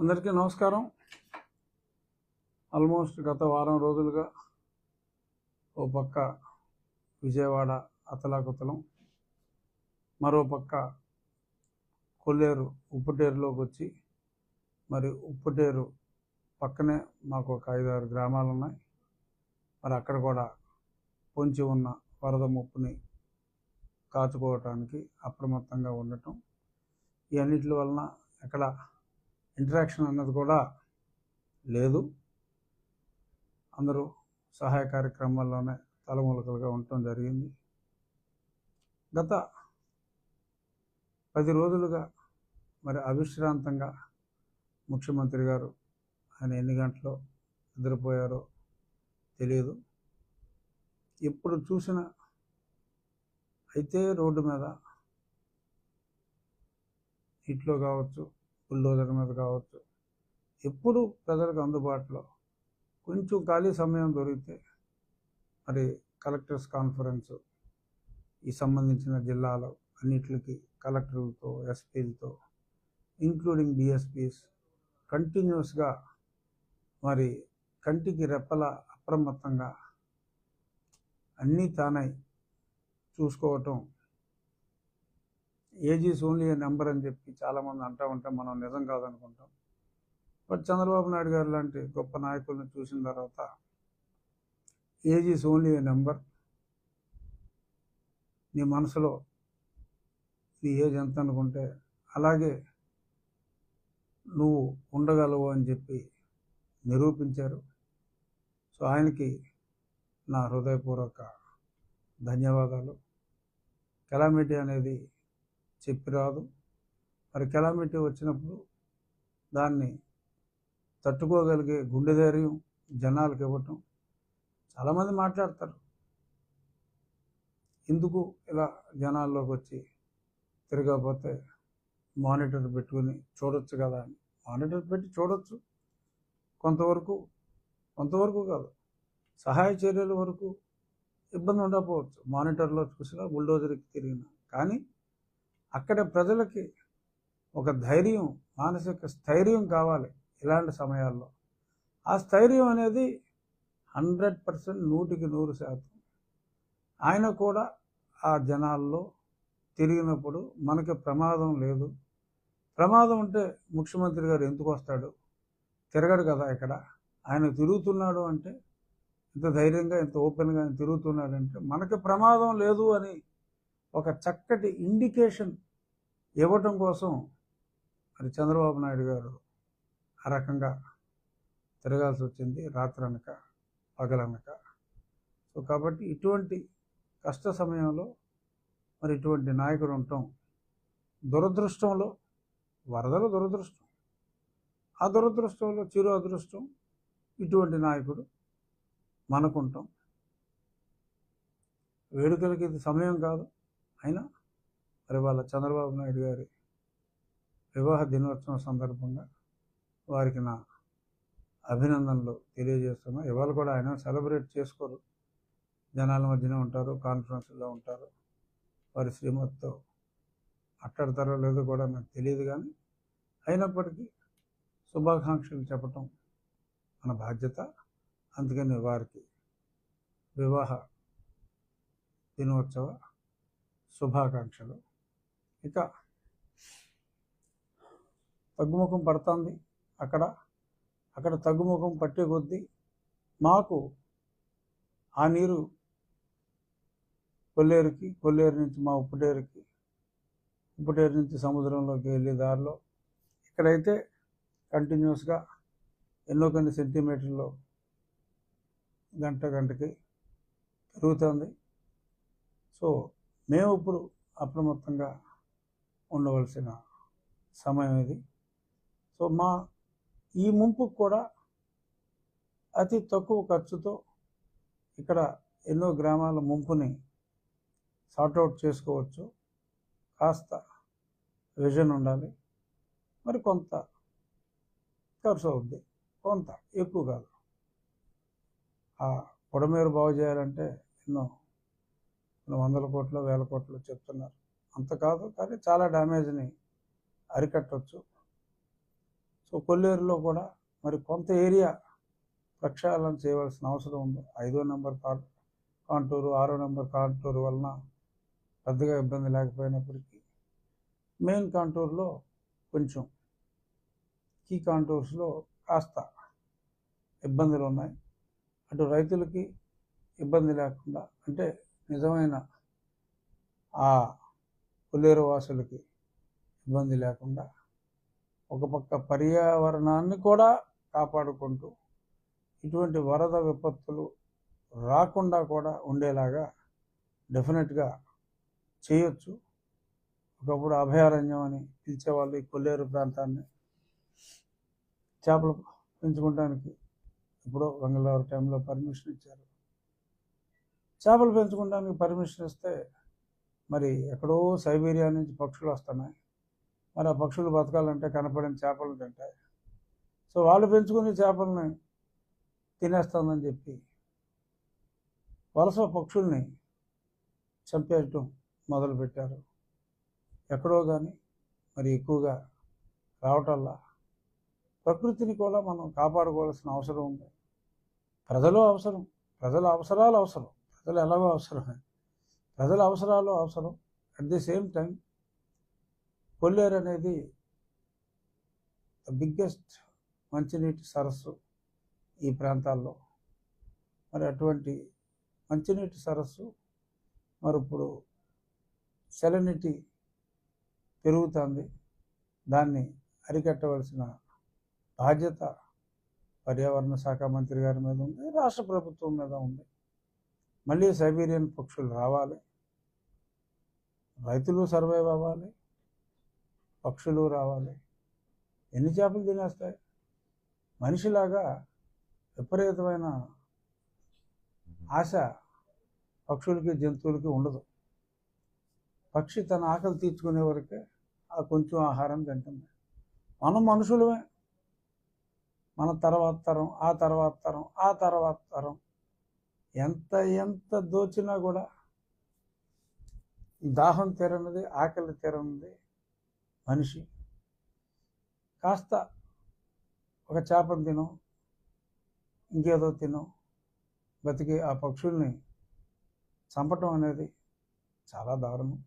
అందరికీ నమస్కారం. ఆల్మోస్ట్ గత వారం రోజులుగా ఓ పక్క విజయవాడ అతలాకుతలం మరో పక్క కొల్లేరు ఉప్పుటేరులోకి వచ్చి మరి ఉప్పుటేరు పక్కనే మాకు ఒక ఐదారు గ్రామాలు ఉన్నాయి మరి అక్కడ కూడా పొంచి ఉన్న వరద ముప్పుని కాచుకోవటానికి అప్రమత్తంగా ఉండటం. ఈ అన్నిటి వలన ఎక్కడ ఇంటరాక్షన్ అన్నది కూడా లేదు. అందరూ సహాయ కార్యక్రమాల్లోనే తలమూలకలుగా ఉండటం జరిగింది. గత పది రోజులుగా మరి అవిశ్రాంతంగా ముఖ్యమంత్రి గారు ఆయన ఎన్ని గంటలో నిద్రపోయారో తెలియదు ఎప్పుడు చూసిన అయితే రోడ్డు మీద ఇంట్లో కావచ్చు బుల్డోజర్ మీద కావచ్చు. ఎప్పుడు ప్రజలకు అందుబాటులో. కొంచెం ఖాళీ సమయం దొరికితే మరి కలెక్టర్స్ కాన్ఫరెన్స్ ఈ సంబంధించిన జిల్లాలో అన్నిటికి కలెక్టర్లతో ఎస్పీలతో ఇంక్లూడింగ్ డిఎస్పీస్ కంటిన్యూస్గా మరి కంటికి రెప్పల అప్రమత్తంగా అన్నీ తానై చూసుకోవటం ఏజీస్ ఓన్లీ ఏ నెంబర్ అని చెప్పి చాలామంది అంటూ ఉంటే మనం నిజం కాదనుకుంటాం. బట్ చంద్రబాబు నాయుడు గారు లాంటి గొప్ప నాయకులను చూసిన తర్వాత ఏజీస్ ఓన్లీ ఏ నెంబర్? నీ మనసులో నీ ఏజ్ ఎంత అనుకుంటే అలాగే నువ్వు ఉండగలవు అని చెప్పి నిరూపించారు. సో ఆయనకి నా హృదయపూర్వక ధన్యవాదాలు. కెలామిటీ అనేది చెప్పి రాదు. మరి కెలామిటీ వచ్చినప్పుడు దాన్ని తట్టుకోగలిగే గుండె ధైర్యం జనాలకు ఇవ్వటం చాలామంది మాట్లాడతారు. ఎందుకు ఇలా జనాల్లోకి వచ్చి తిరగకపోతే మానిటర్ పెట్టుకుని చూడొచ్చు కదా అని. మానిటర్ పెట్టి చూడొచ్చు. కొంతవరకు కొంతవరకు కాదు. సహాయ చర్యల వరకు ఇబ్బంది ఉండకపోవచ్చు. మానిటర్లో చూసినా బుల్డోజర్కి తిరిగిన. కానీ అక్కడ ప్రజలకి ఒక ధైర్యం మానసిక స్థైర్యం కావాలి ఇలాంటి సమయాల్లో. ఆ స్థైర్యం అనేది హండ్రెడ్ పర్సెంట్ నూటికి నూరు శాతం. ఆయన కూడా ఆ జనాల్లో తిరిగినప్పుడు మనకి ప్రమాదం లేదు. ప్రమాదం ఉంటే ముఖ్యమంత్రి గారు ఎందుకు వస్తాడు? తిరగడు కదా ఇక్కడ. ఆయన తిరుగుతున్నాడు అంటే ఇంత ధైర్యంగా ఇంత ఓపెన్గా ఆయన తిరుగుతున్నాడంటే మనకి ప్రమాదం లేదు అని ఒక చక్కటి ఇండికేషన్ ఇవ్వటం కోసం మరి చంద్రబాబు నాయుడు గారు ఆ రకంగా తిరగాల్సి వచ్చింది రాత్రనక పగలనక. సో కాబట్టి ఇటువంటి కష్ట సమయంలో మరి ఇటువంటి నాయకుడు ఉండటం దురదృష్టంలో వరదలు దురదృష్టం. ఆ దురదృష్టంలో చిరు అదృష్టం ఇటువంటి నాయకుడు మనకుంటాం. వేడుకలకి ఇది సమయం కాదు. అయినా మరి వాళ్ళ చంద్రబాబు నాయుడు గారి వివాహ దినోత్సవం సందర్భంగా వారికి నా అభినందనలు తెలియజేస్తున్నా. ఇవాళ కూడా ఆయన సెలబ్రేట్ చేసుకోరు. జనాల మధ్యనే ఉంటారు కాన్ఫరెన్స్లో ఉంటారు. వారి శ్రీమతితో మాట్లాడతారో లేదో కూడా నాకు తెలియదు కానీ అయినప్పటికీ శుభాకాంక్షలు చెప్పటం మన బాధ్యత. అందుకని వారికి వివాహ దినోత్సవ శుభాకాంక్షలు. ఇక తగ్గుముఖం పడుతుంది అక్కడ. అక్కడ తగ్గుముఖం పట్టే కొద్దీ మాకు ఆ నీరు కొల్లేరుకి కొల్లేరు నుంచి మా ఉప్పుటేరుకి ఉప్పుటేరు నుంచి సముద్రంలోకి వెళ్ళే దారిలో ఇక్కడైతే కంటిన్యూస్గా ఎన్నో కొన్ని సెంటీమీటర్లు గంట గంటకి పెరుగుతుంది. సో మేము ఇప్పుడు అప్రమత్తంగా ఉండవలసిన సమయం ఇది. సో మా ఈ ముంపుకు కూడా అతి తక్కువ ఖర్చుతో ఇక్కడ ఎన్నో గ్రామాల ముంపుని సార్ట్అవుట్ చేసుకోవచ్చు. కాస్త విజన్ ఉండాలి. మరి కొంత ఖర్చు అవుద్ది. కొంత ఎక్కువ కాదు. ఆ పొడమేరు బాగు చేయాలంటే ఎన్నో వందల కోట్లు వేల కోట్లు చెప్తున్నారు. అంత కాదు కానీ చాలా డ్యామేజ్ని అరికట్టవచ్చు సో కొల్లేరులో కూడా మరి కొంత ఏరియా ప్రక్షాళన చేయవలసిన అవసరం ఉంది. ఐదో నెంబర్ కార్ కాంటూరు ఆరో నెంబర్ కాంటూరు వలన పెద్దగా ఇబ్బంది లేకపోయినప్పటికీ మెయిన్ కాంటూర్లో కొంచెం కీ కాంటూర్స్లో కాస్త ఇబ్బందులు ఉన్నాయి అటు రైతులకి ఇబ్బంది లేకుండా అంటే నిజమైన ఆ కొల్లేరు వాసులకి ఇబ్బంది లేకుండా ఒక పక్క పర్యావరణాన్ని కూడా కాపాడుకుంటూ ఇటువంటి వరద విపత్తులు రాకుండా కూడా ఉండేలాగా డెఫినెట్గా చేయొచ్చు. ఒకప్పుడు అభయారణ్యం అని పిలిచేవాళ్ళు ఈ కొల్లేరు ప్రాంతాన్ని చేపలు పెంచుకోవడానికి ఇప్పుడు మంగళవారం టైంలో పర్మిషన్ ఇచ్చారు. చేపలు పెంచుకోవడానికి పర్మిషన్ ఇస్తే మరి ఎక్కడో సైబీరియా నుంచి పక్షులు వస్తున్నాయి. మరి ఆ పక్షులు బతకాలంటే కనపడిన చేపలు తింటాయి సో వాళ్ళు పెంచుకునే చేపల్ని తినేస్తుందని చెప్పి వలస పక్షుల్ని చంపేయటం మొదలుపెట్టారు. ఎక్కడో కానీ మరి ఎక్కువగా రావటల్లా ప్రకృతిని కూడా మనం కాపాడుకోవాల్సిన అవసరం ఉంది. ప్రజలు అవసరం ప్రజల అవసరాలు అవసరం. ప్రజలు ఎలాగో అవసరమే ప్రజల అవసరాలు అవసరం. At the same time Kolleru అనేది ద బిగ్గెస్ట్ మంచినీటి సరస్సు ఈ ప్రాంతాల్లో. మరి అటువంటి మంచినీటి సరస్సు మరి ఇప్పుడు సెలనిటీ పెరుగుతుంది. దాన్ని అరికట్టవలసిన బాధ్యత పర్యావరణ శాఖ మంత్రి గారి మీద ఉంది రాష్ట్ర ప్రభుత్వం మీద ఉంది. మళ్ళీ సైబీరియన్ పక్షులు రావాలి. రైతులు సర్వైవ్ అవ్వాలి. పక్షులు రావాలి. ఎన్ని చేపలు తినేస్తాయి? మనిషిలాగా విపరీతమైన ఆశ పక్షులకి జంతువులకి ఉండదు. పక్షి తన ఆకలి తీర్చుకునే వరకే ఆ కొంచెం ఆహారం తింటుంది. మనం మనుషులమే. మన తర్వాత తరం ఆ తర్వాత తరం ఆ తర్వాత తరం. ఎంత ఎంత దోచినా కూడా దాహం తీరనిది ఆకలి తీరనిది మనిషి. కాస్త ఒక చేపను తిను ఇంకేదో తిను బతికి ఆ పక్షుల్ని చంపటం అనేది చాలా దారుణం.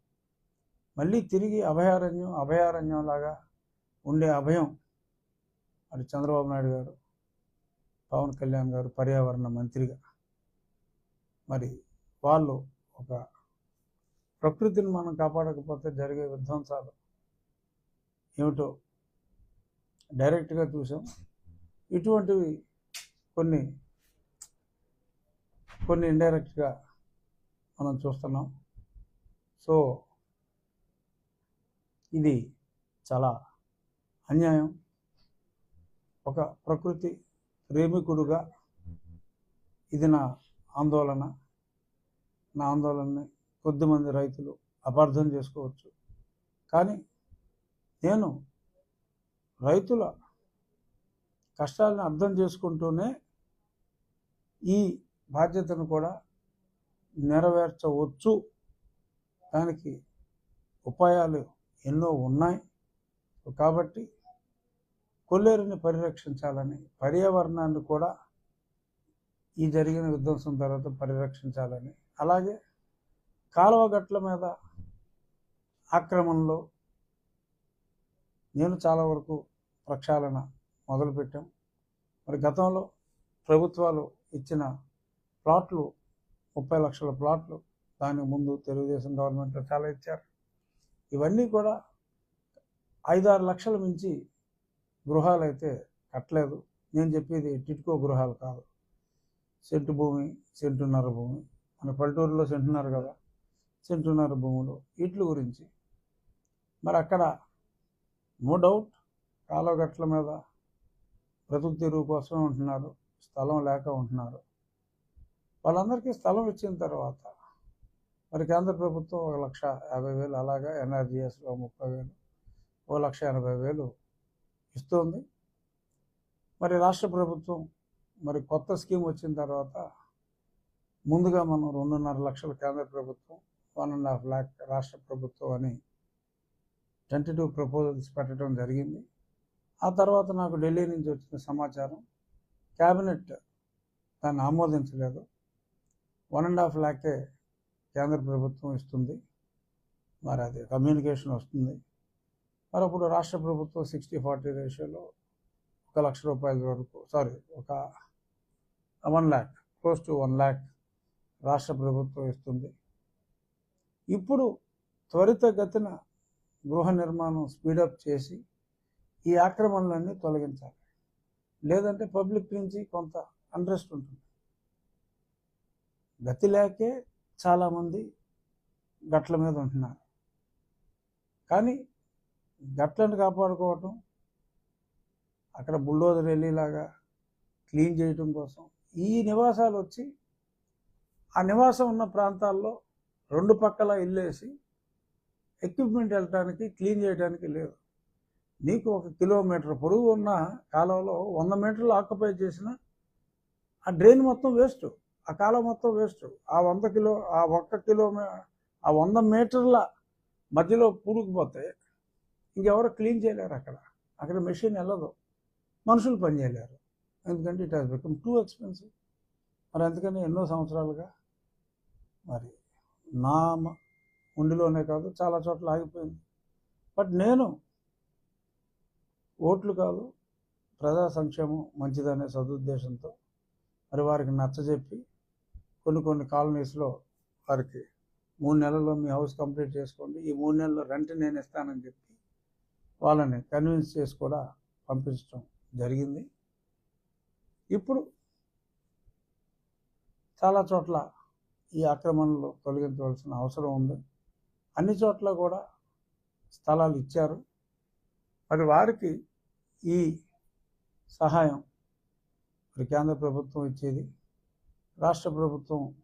మళ్ళీ తిరిగి అభయారణ్యం అభయారణ్యం లాగా ఉండే అభయం మరి చంద్రబాబు నాయుడు గారు పవన్ కళ్యాణ్ గారు పర్యావరణ మంత్రిగా మరి వాళ్ళు ఒక ప్రకృతిని మనం కాపాడకపోతే జరిగే విధ్వంసాలు ఏమిటో డైరెక్ట్గా చూసాం. ఇటువంటివి కొన్ని కొన్ని ఇండైరెక్ట్గా మనం చూస్తున్నాం. సో ఇది చాలా అన్యాయం. ఒక ప్రకృతి ప్రేమికుడుగా ఇది నా ఆందోళన. నా ఆందోళనని కొద్దిమంది రైతులు అపార్థం చేసుకోవచ్చు. కానీ నేను రైతుల కష్టాలను అర్థం చేసుకుంటూనే ఈ బాధ్యతను కూడా నెరవేర్చవచ్చు. దానికి ఉపాయాలు ఎన్నో ఉన్నాయి. కాబట్టి కొల్లేరుని పరిరక్షించాలని పర్యావరణాన్ని కూడా ఈ జరిగిన విధ్వంసం తర్వాత పరిరక్షించాలని అలాగే కాలువ గట్ల మీద ఆక్రమణలో నేను చాలా వరకు ప్రక్షాళన మొదలుపెట్టాం. మరి గతంలో ప్రభుత్వాలు ఇచ్చిన ప్లాట్లు ముప్పై లక్షల ప్లాట్లు దానికి ముందు తెలుగుదేశం గవర్నమెంట్లో చాలా ఇచ్చారు. ఇవన్నీ కూడా ఐదారు లక్షల మించి గృహాలు అయితే కట్టలేదు. నేను చెప్పేది టిట్కో గృహాలు కాదు. సెంటు భూమి సెంటున్నర భూమి మన పల్లెటూరులో సెంటున్నర కదా సెంటున్నర భూములు వీటి గురించి. మరి అక్కడ నో డౌట్ కాలువగట్ల మీద బ్రతుకు తెరువు కోసం ఉంటున్నారు స్థలం లేక ఉంటున్నారు. వాళ్ళందరికీ స్థలం ఇచ్చిన తర్వాత మరి కేంద్ర ప్రభుత్వం ఒక లక్ష యాభై వేలు అలాగా ఎన్ఆర్జీఎస్లో ముప్పై వేలు ఓ లక్ష ఎనభై వేలు ఇస్తుంది. మరి రాష్ట్ర ప్రభుత్వం మరి కొత్త స్కీమ్ వచ్చిన తర్వాత ముందుగా మనం రెండున్నర లక్షల కేంద్ర ప్రభుత్వం వన్ అండ్ హాఫ్ ల్యాక్ రాష్ట్ర ప్రభుత్వం అని టెంటేటివ్ ప్రపోజల్స్ పెట్టడం జరిగింది. ఆ తర్వాత నాకు ఢిల్లీ నుంచి వచ్చిన సమాచారం క్యాబినెట్ దాన్ని ఆమోదించలేదు. వన్ అండ్ హాఫ్ ల్యాకే కేంద్ర ప్రభుత్వం ఇస్తుంది. మరి అది కమ్యూనికేషన్ వస్తుంది. మరి అప్పుడు రాష్ట్ర ప్రభుత్వం సిక్స్టీ ఫార్టీ రేషియోలో ఒక లక్ష రూపాయల వరకు సారీ ఒక one lakh close to one lakh రాష్ట్ర ప్రభుత్వం ఇస్తుంది. ఇప్పుడు త్వరితగతిన గృహ నిర్మాణం స్పీడప్ చేసి ఈ ఆక్రమణలన్నీ తొలగించాలి. లేదంటే పబ్లిక్ నుంచి కొంత అండ్రెస్ట్ ఉంటుంది. గతి లేకే చాలామంది గట్ల మీద ఉంటున్నారు. కానీ గట్లను కాపాడుకోవటం అక్కడ బుల్డోజర్ వెళ్ళేలాగా క్లీన్ చేయటం కోసం ఈ నివాసాలు వచ్చి ఆ నివాసం ఉన్న ప్రాంతాల్లో రెండు పక్కల ఇల్లేసి ఎక్విప్మెంట్ వెళ్ళటానికి క్లీన్ చేయడానికి లేదు. నీకు ఒక కిలోమీటర్ పొడుగు ఉన్న కాలంలో వంద మీటర్లు ఆక్యుపై చేసిన ఆ డ్రైన్ మొత్తం వేస్ట్. ఆ కాలం మొత్తం వేస్ట్. ఆ వంద కిలో ఆ ఒక్క కిలోమీ ఆ వంద మీటర్ల మధ్యలో పూరుకుపోతే ఇంకెవరు క్లీన్ చేయలేరు అక్కడ. అక్కడ మెషిన్ వెళ్ళదు. మనుషులు పని చేయలేరు. ఎందుకంటే it has become too expensive మరి అందుకని ఎన్నో సంవత్సరాలుగా మరి నా ఉండిలోనే కాదు చాలా చోట్ల ఆగిపోయింది. బట్ నేను ఓట్లు కాదు ప్రజా సంక్షేమం మంచిదనే సదుద్దేశంతో మరి వారికి నచ్చజెప్పి కొన్ని కొన్ని కాలనీస్లో వారికి మూడు నెలల్లో మీ హౌస్ కంప్లీట్ చేసుకోండి ఈ మూడు నెలల్లో రెంట్ నేను ఇస్తానని చెప్పి వాళ్ళని కన్విన్స్ చేసి కూడా పంపించడం జరిగింది. ఇప్పుడు చాలా చోట్ల ఈ ఆక్రమణలు తొలగించవలసిన అవసరం ఉంది. అన్ని చోట్ల కూడా స్థలాలు ఇచ్చారు. మరి వారికి ఈ సహాయం మరి కేంద్ర ప్రభుత్వం ఇచ్చేది. రాష్ట్ర ప్రభుత్వం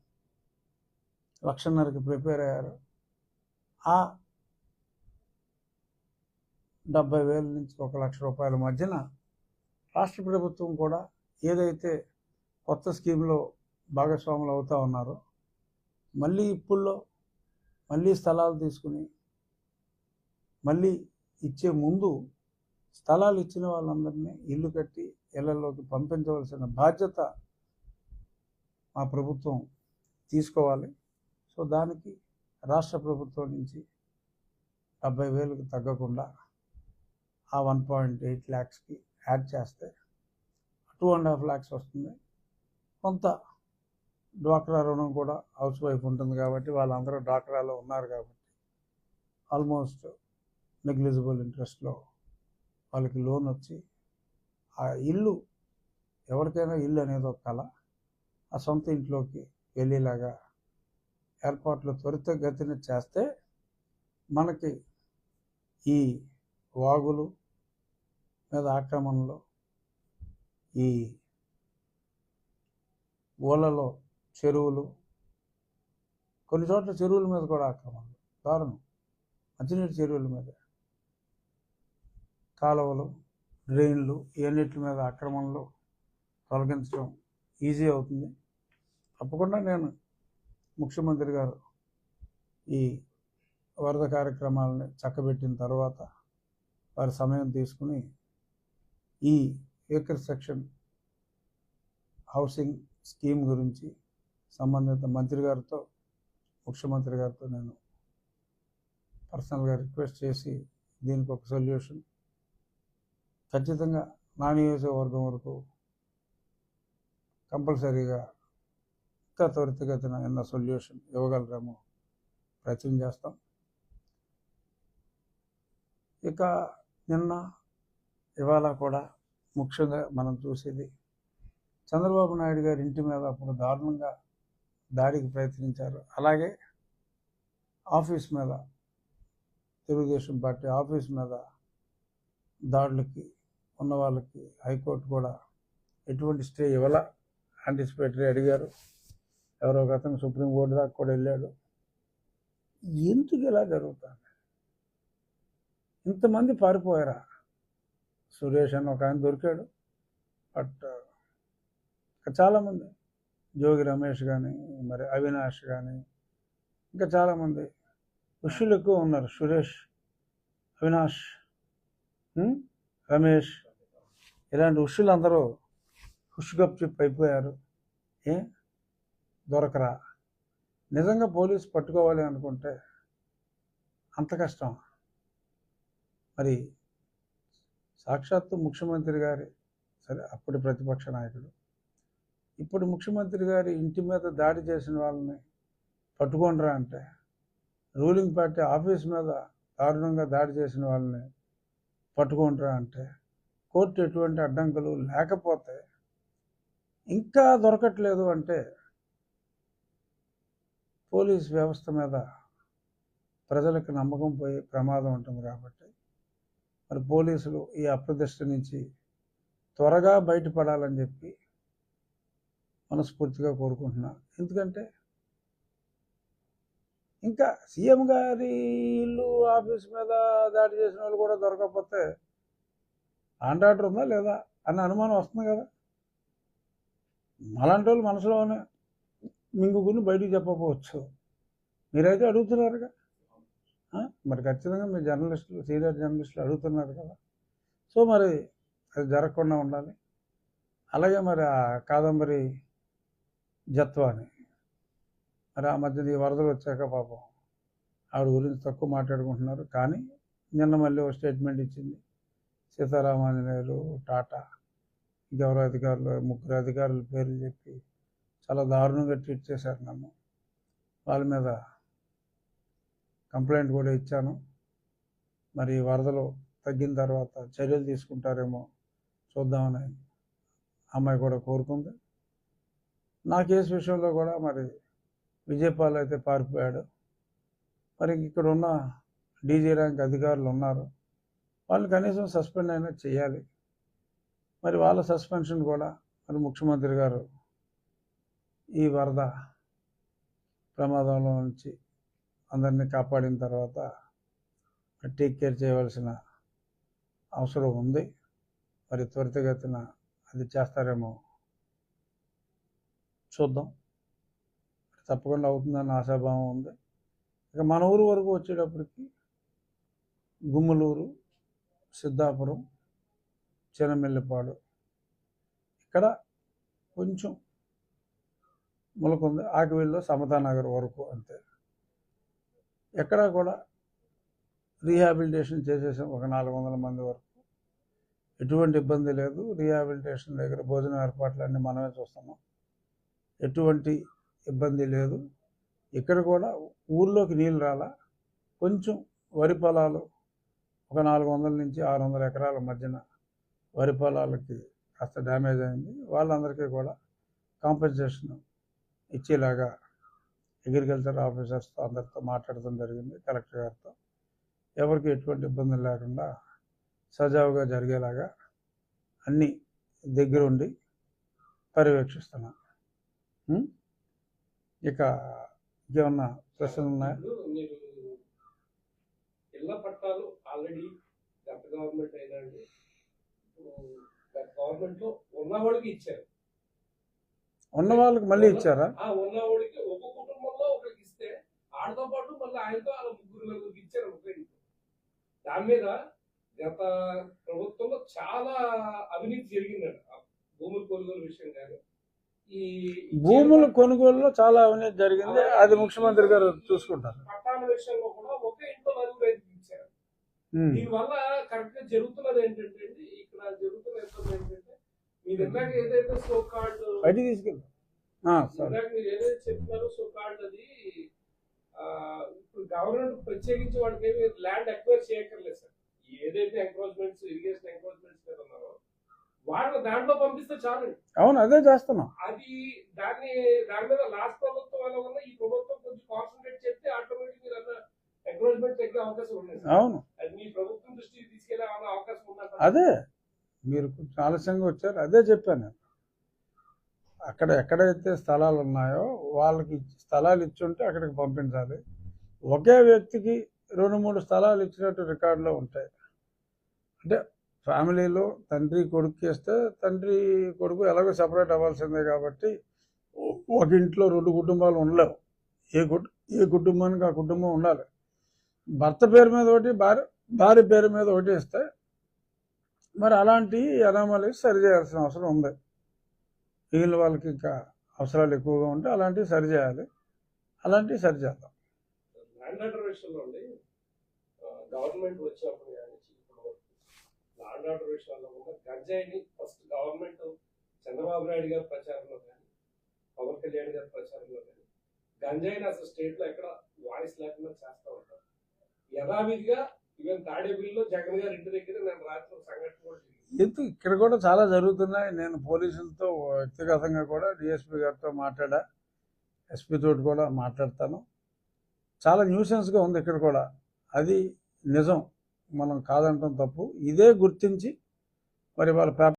లక్షన్నరకి ప్రిపేర్ అయ్యారు. ఆ డెబ్బై వేల నుంచి ఒక లక్ష రూపాయల మధ్యన రాష్ట్ర ప్రభుత్వం కూడా ఏదైతే కొత్త స్కీమ్లో భాగస్వాములు అవుతా ఉన్నారో మళ్ళీ ఇప్పుల్లో మళ్ళీ స్థలాలు తీసుకుని మళ్ళీ ఇచ్చే ముందు స్థలాలు ఇచ్చిన వాళ్ళందరినీ ఇల్లు కట్టి ఇళ్ళలోకి పంపించవలసిన బాధ్యత మా ప్రభుత్వం తీసుకోవాలి. సో దానికి రాష్ట్ర ప్రభుత్వం నుంచి డెబ్బై వేలకు తగ్గకుండా ఆ వన్ పాయింట్ ఎయిట్ ల్యాక్స్కి యాడ్ చేస్తే టూ అండ్ హాఫ్ ల్యాక్స్ వస్తుంది. కొంత డ్వాక్రా రుణం కూడా హౌస్ వైఫ్ ఉంటుంది కాబట్టి వాళ్ళందరూ డ్వాక్రాలో ఉన్నారు కాబట్టి ఆల్మోస్ట్ నెగ్లిజిబుల్ ఇంట్రెస్ట్లో వాళ్ళకి లోన్ వచ్చి ఆ ఇల్లు ఎవరికైనా ఇల్లు అనేది ఒక కళ. ఆ సొంత ఇంట్లోకి వెళ్ళేలాగా ఏర్పాట్లు త్వరితగతిన చేస్తే మనకి ఈ వాగులు మీద ఆక్రమణలు ఈ ఊళ్ళలో చెరువులు. కొన్ని చోట్ల చెరువుల మీద కూడా ఆక్రమణలు దారుణం. మంచినీటి చెరువుల మీద. కాలువలు డ్రైన్లు ఇవన్నిటి మీద ఆక్రమణలు తొలగించడం ఈజీ అవుతుంది. తప్పకుండా నేను ముఖ్యమంత్రి గారు ఈ వరద కార్యక్రమాలని చక్కబెట్టిన తర్వాత వారి సమయం తీసుకుని ఈ ఏకర్ సెక్షన్ హౌసింగ్ స్కీమ్ గురించి సంబంధిత మంత్రి గారితో ముఖ్యమంత్రి గారితో నేను పర్సనల్గా రిక్వెస్ట్ చేసి దీనికి ఒక సొల్యూషన్. ఖచ్చితంగా నా నియోజకవర్గం వరకు కంపల్సరీగా ఇంకా త్వరితగతిన ఎన్న సొల్యూషన్ ఇవ్వగలరేమో ప్రయత్నం చేస్తాం. ఇక నిన్న ఇవాళ కూడా ముఖ్యంగా మనం చూసేది చంద్రబాబు నాయుడు గారి ఇంటి మీద అప్పుడు దారుణంగా దాడికి ప్రయత్నించారు. అలాగే ఆఫీస్ మీద తెలుగుదేశం పార్టీ ఆఫీస్ మీద దాడులకి ఉన్న వాళ్ళకి హైకోర్టు కూడా ఎటువంటి స్టే ఇవ్వాల? ఆంటిసిపేటరీ అడిగారు. ఎవరో ఒక అతను సుప్రీంకోర్టు దాకా కూడా వెళ్ళాడు. ఎందుకు ఇలా జరుగుతుంది? ఇంతమంది పారిపోయారా? సురేష్ అని ఒక ఆయన దొరికాడు. బట్ చాలామంది జోగి రమేష్ కానీ మరి అవినాష్ కానీ ఇంకా చాలామంది ఋషులు ఎక్కువ ఉన్నారు. సురేష్ అవినాష్ రమేష్ ఇలాంటి ఉషులు అందరూ హుష్ గప్ అయిపోయారు ఏ? దొరకరా? నిజంగా పోలీసు పట్టుకోవాలి అనుకుంటే అంత కష్టం. మరి సాక్షాత్తు ముఖ్యమంత్రి గారి సరే అప్పటి ప్రతిపక్ష నాయకుడు. ఇప్పుడు ముఖ్యమంత్రి గారి ఇంటి మీద దాడి చేసిన వాళ్ళని పట్టుకోండిరా అంటే? రూలింగ్ పార్టీ ఆఫీస్ మీద దారుణంగా దాడి చేసిన వాళ్ళని పట్టుకుంటారా అంటే? కోర్టు ఎటువంటి అడ్డంకులు లేకపోతే ఇంకా దొరకట్లేదు అంటే పోలీస్ వ్యవస్థ మీద ప్రజలకు నమ్మకం పోయే ప్రమాదం ఉంటుంది కాబట్టి మరి పోలీసులు ఈ అప్రదిష్ట నుంచి త్వరగా బయటపడాలని చెప్పి మనస్ఫూర్తిగా కోరుకుంటున్నాను ఎందుకంటే ఇంకా సీఎం గారి ఇల్లు ఆఫీస్ మీద దాడి చేసిన వాళ్ళు కూడా దొరకకపోతే ఆండాటర్ ఉందా లేదా అన్న అనుమానం వస్తుంది కదా. అలాంటి వాళ్ళు మనసులోనే మింగుకుని బయటికి చెప్పకపోవచ్చు. మీరైతే అడుగుతున్నారుగా? మరి ఖచ్చితంగా మీ జర్నలిస్టులు సీనియర్ జర్నలిస్టులు అడుగుతున్నారు కదా. సో మరి అది జరగకుండా ఉండాలి. అలాగే మరి ఆ కాదంబరి జత్వాని. మరి ఆ మధ్యన ఈ వరదలు వచ్చాక పాపం ఆవిడ గురించి తక్కువ మాట్లాడుకుంటున్నారు. కానీ నిన్న మళ్ళీ ఒక స్టేట్మెంట్ ఇచ్చింది. సీతారామాంజనేయులు టాటా ఇంకెవరో అధికారులు ముగ్గురు అధికారుల పేర్లు చెప్పి చాలా దారుణంగా ట్రీట్ చేశారు నన్ను. వాళ్ళ మీద కంప్లైంట్ కూడా ఇచ్చాను. మరి ఈ వరదలు తగ్గిన తర్వాత చర్యలు తీసుకుంటారేమో చూద్దామని అమ్మాయి కూడా కోరుకుంది. నా కేసు విషయంలో కూడా మరి విజయపాల్ అయితే పారిపోయాడు. మరి ఇక్కడ ఉన్న డీజీ ర్యాంక్ అధికారులు ఉన్నారు. వాళ్ళు కనీసం సస్పెండ్ అయినా చేయాలి. మరి వాళ్ళ సస్పెన్షన్ కూడా మరి ముఖ్యమంత్రి గారు ఈ వరద ప్రమాదంలో నుంచి అందరినీ కాపాడిన తర్వాత టేక్ కేర్ చేయవలసిన అవసరం ఉంది. మరి త్వరితగతిన అది చేస్తారేమో చూద్దాం. తప్పకుండా అవుతుందని ఆశాభావం ఉంది. ఇక మన ఊరు వరకు వచ్చేటప్పటికి గుమ్మలూరు సిద్ధాపురం చినమెల్లిపాడు. ఇక్కడ కొంచెం ములకుంది ఆకివీల్లో సమతానగర్ వరకు అంతే. ఎక్కడ కూడా రీహాబిలిటేషన్ చేసేసాం ఒక నాలుగు వందల మంది వరకు. ఎటువంటి ఇబ్బంది లేదు. రీహాబిలిటేషన్ దగ్గర భోజనం ఏర్పాట్లన్నీ మనమే చూస్తున్నాం. ఎటువంటి ఇబ్బంది లేదు. ఇక్కడ కూడా ఊర్లోకి నీళ్ళు రాలా. కొంచెం వరి పొలాలు ఒక నాలుగు వందల నుంచి ఆరు వందల ఎకరాల మధ్యన వరి పొలాలకి కాస్త డ్యామేజ్ అయింది. వాళ్ళందరికీ కూడా కాంపెన్సేషన్ ఇచ్చేలాగా అగ్రికల్చర్ ఆఫీసర్స్తో అందరితో మాట్లాడటం జరిగింది కలెక్టర్ గారితో. ఎవరికి ఎటువంటి ఇబ్బందులు లేకుండా సజావుగా జరిగేలాగా అన్నీ దగ్గరుండి పర్యవేక్షిస్తున్నాం. ఇక ఇంకేమన్నా ప్రశ్నలు ఉన్నాయా? పట్టాలు ఆల్రెడీ గత గవర్నమెంట్ గవర్నమెంట్ ఉన్నవాడికి ఇచ్చారు. ఉన్న వాళ్ళకి మళ్ళీ ఇచ్చారా? ఉన్నవాడికి ఒక కుటుంబంలో ఒకరికి ఇస్తే ఆడతో పాటు మళ్ళీ ఆయనతో వాళ్ళ ముగ్గురు నలుగురికి ఇచ్చారు ఒక దాని మీద గత ప్రభుత్వంలో చాలా అవినీతి జరిగిందండి. భూముల కొనుగోలు విషయం కానీ భూముల కొనుగోలులో చాలా అవినీతి జరిగింది. అది ముఖ్యమంత్రి గారు చూసుకుంటారు. దీనివల్ల కరెక్ట్గా జరుగుతున్నది ఏంటంటే ఇక్కడ జరుగుతున్న ఇబ్బంది ఏంటంటే మీరు ఇందాక ఏదైతే సో కార్డ్ తీసుకెళ్ళి మీరు ఏదైతే చెప్తున్నారో సో కార్డ్ అది ఇప్పుడు గవర్నమెంట్ ప్రత్యేకించి వాళ్ళకి ల్యాండ్ ఎక్వైర్ చేయక్కర్లేదు సార్. ఏదైతే ఎంక్రోచ్మెంట్స్ ఇరిగేషన్ ఎంక్రోచ్మెంట్స్ మీద ఉన్నారో వాళ్ళని దాంట్లో పంపిస్తే చాలు. అవును అదే చేస్తున్నాం. అది దాన్ని దాని మీద లాస్ట్ ప్రభుత్వం ఎలా ఉన్నా ఈ ప్రభుత్వం కొంచెం కాన్సన్ట్రేట్ చేస్తే ఆటోమేటిక్ మీరు అన్న తగ్గే అవకాశం సార్ అవును. అది మీ ప్రభుత్వం దృష్టికి తీసుకెళ్ళే అవకాశం ఉందంట అదే. మీరు కొంచెం ఆలస్యంగా వచ్చారు. అదే చెప్పాను నేను. అక్కడ ఎక్కడైతే స్థలాలు ఉన్నాయో వాళ్ళకి ఇచ్చి- స్థలాలు ఇచ్చుంటే అక్కడికి పంపించాలి. ఒకే వ్యక్తికి రెండు మూడు స్థలాలు ఇచ్చినట్టు రికార్డులో ఉంటాయి. అంటే ఫ్యామిలీలో తండ్రి కొడుకు ఇస్తే తండ్రి కొడుకు ఎలాగో సపరేట్ అవ్వాల్సిందే కాబట్టి ఒక ఇంట్లో రెండు కుటుంబాలు ఉండలేవు. ఏ కుటు ఏ కుటుంబానికి ఆ కుటుంబం ఉండాలి. భర్త పేరు మీద ఒకటి భార్య భార్య పేరు మీద ఒకటి ఇస్తే మరి అలాంటి అనామలీస్ సరిచేయాల్సిన అవసరం ఉంది. మిగిలిన వాళ్ళకి ఇంకా అవసరాలు ఎక్కువగా ఉంటే అలాంటివి సరిచేయాలి అలాంటివి సరి చేద్దాం. గవర్నమెంట్ వచ్చినప్పుడు లాండ్ ఆర్డర్ విషయంలో కూడా గంజాయిని ఫస్ట్ గవర్నమెంట్ చంద్రబాబు నాయుడు గారి ప్రచారంలో కానీ పవన్ కళ్యాణ్ గారి ప్రచారంలో కానీ గంజాయిని అసలు స్టేట్లో ఎక్కడ వాయిస్ లేకుండా చేస్తూ ఉంటారు. యథావిధిగా ఈవెన్ తాడేపల్లిలో జగన్ గారి ఇంటి దగ్గర నేను రాత్రి సంఘటన కూడా ఎందుకు? ఇక్కడ కూడా చాలా జరుగుతున్నాయి. నేను పోలీసులతో వ్యక్తిగతంగా కూడా డిఎస్పీ గారితో మాట్లాడా ఎస్పీ తోటి కూడా మాట్లాడతాను. చాలా న్యూసెన్స్గా ఉంది ఇక్కడ కూడా. అది నిజం. మనం కాదంటాం తప్పు. ఇదే గుర్తించి మరి వాళ్ళ పేపర్